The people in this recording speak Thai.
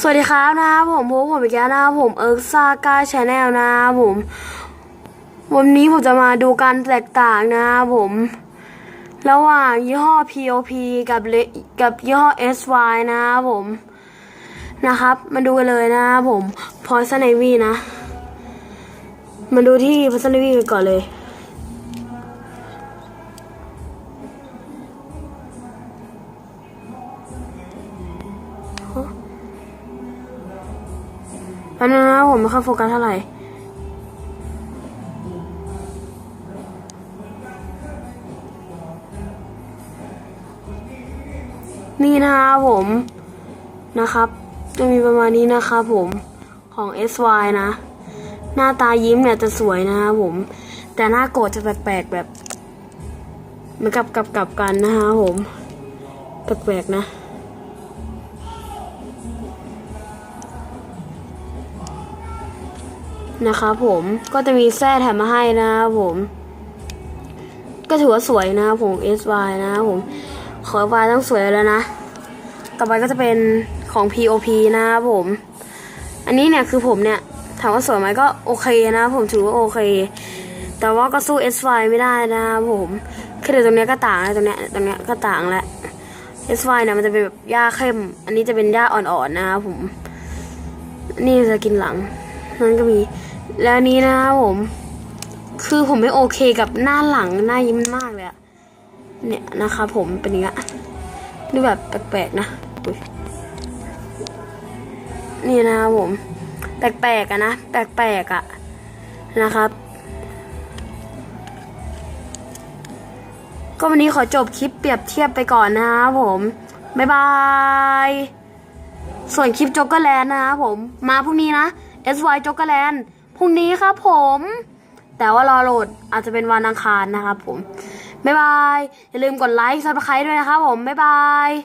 สวัสดีครับนะครับผมพบผมอีกแล้วนะครับผมเอิร์กซาก้าชาแนลนะครับผม วันนี้ผมจะมาดูการแตกต่างนะครับผม ระหว่างยี่ห้อ POP กับเลกับยี่ห้อ SY นะครับผมนะครับ มาดูกันเลยนะครับผมพอยซันเนวีนะ มาดูที่พอยซันเนวีกันก่อนเลย แป๊บนึงนะผมไม่ค่อยโฟกัสเท่าไหร่นี่นะครับผมนะครับ จะมีประมาณนี้นะครับผมของ SY นะ หน้าตายิ้มเนี่ยจะสวยนะครับผม แต่หน้าโกรธจะแปลกๆแบบ เหมือนกับกับกับกันนะครับผม แปลกๆนะ นะครับผมก็จะมีแส้แถมมาให้นะครับผม ก็ถือว่าสวยนะครับผม SY นะครับผมขอ Y ต้องสวยแล้วนะ ต่อไปก็จะเป็นของ POP นะครับผม อันนี้เนี่ยคือผมเนี่ยถามว่าสวยไหมก็โอเคนะครับผมถือว่าโอเค แต่ว่าก็สู้ SY ไม่ได้นะครับผมแค่เดี๋ยวตรงเนี้ยก็ต่างแล้วตรงเนี้ยตรงเนี้ยก็ต่างแล้ว SY เนี่ยมันจะเป็นแบบหญ้าเข้ม อันนี้จะเป็นหญ้าอ่อนๆนะครับผม นี่จะกินหลัง นั่นก็มี แล้วนี้นะครับผม คือผมไม่โอเคกับหน้าหลังหน้ายิ้มมากเลยอะเนี่ยนะครับผมเป็นอย่างเงี้ยดูแบบแปลกๆนะนี่นะครับผม แปลกๆอะนะ แปลกๆอะนะครับ ก็วันนี้ขอจบคลิปเปรียบเทียบไปก่อนนะครับผม บ๊ายบาย ส่วนคลิปจ็อกเกอร์แลนด์นะครับผม มาพรุ่งนี้นะ SY จ็อกเกอร์แลนด์พรุ่งนี้ครับผม แต่ว่ารอโหลดอาจจะเป็นวันอังคารนะครับผม บ๊ายบาย อย่าลืมกดไลค์ซับสไครต์ด้วยนะครับผม บ๊ายบาย